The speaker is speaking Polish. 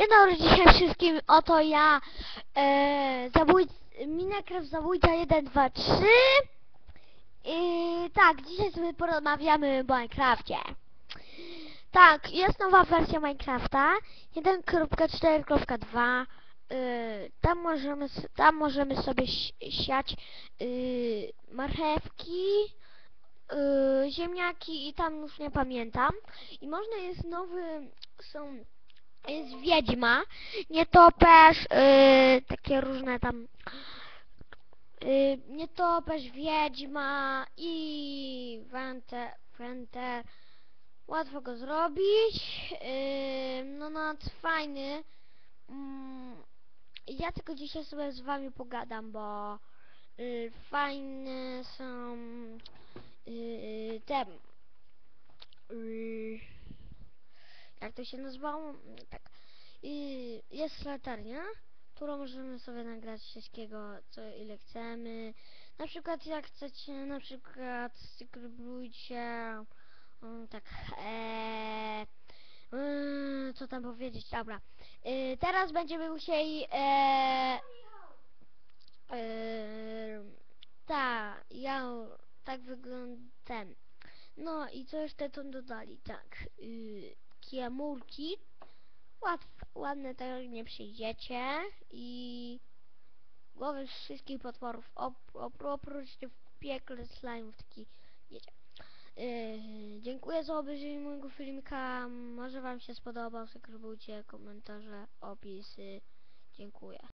Dzień dobry dzisiaj wszystkim, oto ja, e, zabój, Minecraft Zabójca 1, 2, 3 i tak, dzisiaj sobie porozmawiamy o Minecrafcie. Tak, jest nowa wersja Minecrafta, 1.4.2 y, tam możemy, tam możemy sobie si- siać y, marchewki, y, ziemniaki i tam już nie pamiętam. I można jest nowy, są jest wiedźma, nietoperz, yy, takie różne tam yy, nietoperz, wiedźma i wenter, wenter. Łatwo go zrobić. Yy, no no fajny. Mm, ja tylko dzisiaj sobie z wami pogadam, bo yy, fajne są yy, te yy, jak to się nazywało? Tak. I jest latarnia, którą możemy sobie nagrać wszystkiego, co ile chcemy. Na przykład jak chcecie, na przykład skryblujcie mm, tak mm, co tam powiedzieć, dobra. Y, teraz będziemy musieli eee, ta, ja tak wygląda ten. No i co jeszcze tam dodali? Tak, yy, kiemurki. Łat, ładne tak nie przyjdziecie i głowy wszystkich potworów op, op, oprócz tych piekle slajmów taki wiecie. Yy, dziękuję za obejrzenie mojego filmika. Może wam się spodobał, subskrybujcie, komentarze, opisy. Dziękuję.